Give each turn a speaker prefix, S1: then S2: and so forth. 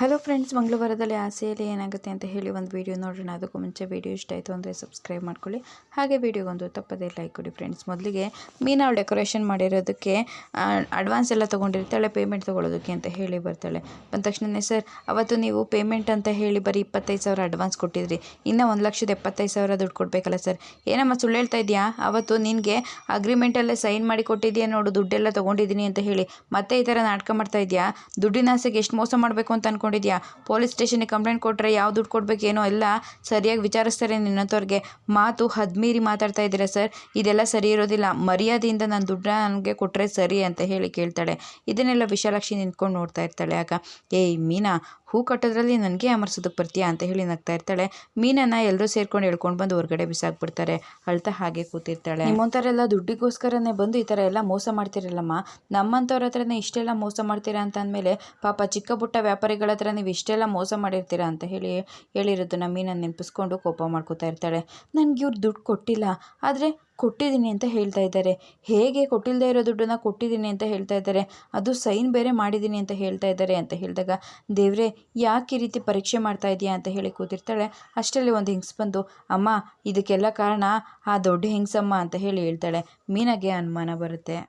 S1: Hello friends ಮಂಗಳವಾರದಲ್ಲಿ ಆಸೆಯಲ್ಲಿ ಏನಾಗುತ್ತೆ ಅಂತ ಹೇಳಿ ಒಂದು ವೀಡಿಯೋ ನೋಡೋಣ ಅದಕ್ಕೂ ಮುಂಚೆ ವಿಡಿಯೋ ಇಷ್ಟ ಆಯಿತು ಅಂದರೆ ಸಬ್ಸ್ಕ್ರೈಬ್ ಮಾಡ್ಕೊಳ್ಳಿ. ಹಾಗೆ ವೀಡಿಯೋಗೊಂದು ತಪ್ಪದೇ ಲೈಕ್ ಕೊಡಿ ಫ್ರೆಂಡ್ಸ್ ಮೊದಲಿಗೆ ಮೀನಾ ಅವಳು ಡೆಕೋರೇಷನ್ ಮಾಡಿರೋದಕ್ಕೆ ಅಡ್ವಾನ್ಸ್ ಎಲ್ಲ ತೊಗೊಂಡಿರ್ತಾಳೆ ಪೇಮೆಂಟ್ ತೊಗೊಳೋದಕ್ಕೆ ಅಂತ ಹೇಳಿ ಬರ್ತಾಳೆ. ಬಂದ ತಕ್ಷಣವೇ ಸರ್, ಅವತ್ತು ನೀವು ಪೇಮೆಂಟ್ ಅಂತ ಹೇಳಿ ಬರೀ ಇಪ್ಪತ್ತೈದು ಸಾವಿರ ಅಡ್ವಾನ್ಸ್ ಕೊಟ್ಟಿದ್ರಿ. ಇನ್ನೂ ಒಂದು ಲಕ್ಷದ ಎಪ್ಪತ್ತೈದು ಸಾವಿರ ದುಡ್ಡು ಕೊಡಬೇಕಲ್ಲ ಸರ್. ಏನಮ್ಮ ಸುಳ್ಳು ಹೇಳ್ತಾ ಇದೆಯಾ ಅವತ್ತು ನಿನಗೆ ಅಗ್ರಿಮೆಂಟಲ್ಲೇ ಸೈನ್ ಮಾಡಿ ಕೊಟ್ಟಿದ್ಯಾ ನೋಡು, ದುಡ್ಡೆಲ್ಲ ತೊಗೊಂಡಿದ್ದೀನಿ ಅಂತ ಹೇಳಿ. ಮತ್ತೆ ಈ ಥರ ನಾಟಕ ಮಾಡ್ತಾ ಇದೆಯಾ ದುಡ್ಡಿನ ಆಸೆಗೆ ಎಷ್ಟು ಮೋಸ ಮಾಡಬೇಕು ಅಂತ ಅನ್ಕೊಂಡಿದ್ಯಾ ಪೊಲೀಸ್ ಸ್ಟೇಷನಿಗೆ ಕಂಪ್ಲೇಂಟ್ ಕೊಟ್ಟರೆ ಯಾವ ದುಡ್ಡು ಕೊಡಬೇಕು ಏನೋ ಎಲ್ಲ ಸರಿಯಾಗಿ ವಿಚಾರಿಸ್ತಾರೆ ನಿನ್ನಂಥವ್ರಿಗೆ ಮಾತು ಹದ್ಮೀರಿ ಮಾತಾಡ್ತಾ ಇದ್ದೀರಾ ಸರ್? ಇದೆಲ್ಲ ಸರಿ ಇರೋದಿಲ್ಲ. ಮರ್ಯಾದೆಯಿಂದ ನಾನು ದುಡ್ಡ ನನಗೆ ಕೊಟ್ಟರೆ ಸರಿ ಅಂತ ಹೇಳಿ ಕೇಳ್ತಾಳೆ. ಇದನ್ನೆಲ್ಲ ವಿಶಾಲಾಕ್ಷಿ ನಿಂತ್ಕೊಂಡು ನೋಡ್ತಾ ಇರ್ತಾಳೆ ಆಗ. ಏಯ್ ಮೀನಾ ಹೂ ಕಟ್ಟೋದ್ರಲ್ಲಿ ನನಗೆ ಅಮರ್ಸೋದಕ್ಕೆ ಬರ್ತೀಯಾ ಅಂತ ಹೇಳಿ ನಗ್ತಾ ಇರ್ತಾಳೆ. ಮೀನನ್ನು ಎಲ್ಲರೂ ಸೇರ್ಕೊಂಡು ಎಳ್ಕೊಂಡು ಬಂದು ಹೊರಗಡೆ ಬಿಸಾಕ್ಬಿಡ್ತಾರೆ. ಅಳ್ತಾ ಹಾಗೆ ಕೂತಿರ್ತಾಳೆ. ನಿಮ್ಮಂಥವರೆಲ್ಲ ದುಡ್ಡಿಗೋಸ್ಕರನೇ ಬಂದು ಈ ಥರ ಎಲ್ಲ ಮೋಸ ಮಾಡ್ತಿರಲ್ಲಮ್ಮ? ನಮ್ಮಂಥವ್ರ ಹತ್ರನೇ ಇಷ್ಟೆಲ್ಲ ಮೋಸ ಮಾಡ್ತೀರಾ ಅಂತ ಅಂದಮೇಲೆ, ಪಾಪ ಚಿಕ್ಕ ಪುಟ್ಟ ವ್ಯಾಪಾರಿಗಳ ಹತ್ರ ನೀವು ಇಷ್ಟೆಲ್ಲ ಮೋಸ ಮಾಡಿರ್ತೀರಾ ಅಂತ ಹೇಳಿ ಹೇಳಿರೋದನ್ನ ಮೀನನ್ನು ನೆನಪಿಸ್ಕೊಂಡು ಕೋಪ ಮಾಡ್ಕೋತಾ ಇರ್ತಾಳೆ. ನನಗೆ ಇವ್ರು ದುಡ್ಡು ಕೊಟ್ಟಿಲ್ಲ. ಆದರೆ ಕೊಟ್ಟಿದ್ದೀನಿ ಅಂತ ಹೇಳ್ತಾ ಇದ್ದಾರೆ. ಹೇಗೆ ಕೊಟ್ಟಿಲ್ಲದೆ ಇರೋ ದುಡ್ಡನ್ನು ಕೊಟ್ಟಿದ್ದೀನಿ ಅಂತ ಹೇಳ್ತಾ ಇದ್ದಾರೆ. ಅದು ಸೈನ್ ಬೇರೆ ಮಾಡಿದ್ದೀನಿ ಅಂತ ಹೇಳ್ತಾ ಇದ್ದಾರೆ ಅಂತ ಹೇಳಿದಾಗ, ದೇವ್ರೆ, ಯಾಕೆ ಈ ರೀತಿ ಪರೀಕ್ಷೆ ಮಾಡ್ತಾ ಇದೆಯಾ ಅಂತ ಹೇಳಿ ಕೂತಿರ್ತಾಳೆ. ಅಷ್ಟರಲ್ಲಿ ಒಂದು ಹಿಂಗ್ಸ್ ಬಂದು, ಅಮ್ಮ, ಇದಕ್ಕೆಲ್ಲ ಕಾರಣ ಆ ದೊಡ್ಡ ಹಿಂಗ್ಸಮ್ಮ ಅಂತ ಹೇಳಿ ಹೇಳ್ತಾಳೆ. ಮೀನಾಗೆ ಅನುಮಾನ ಬರುತ್ತೆ.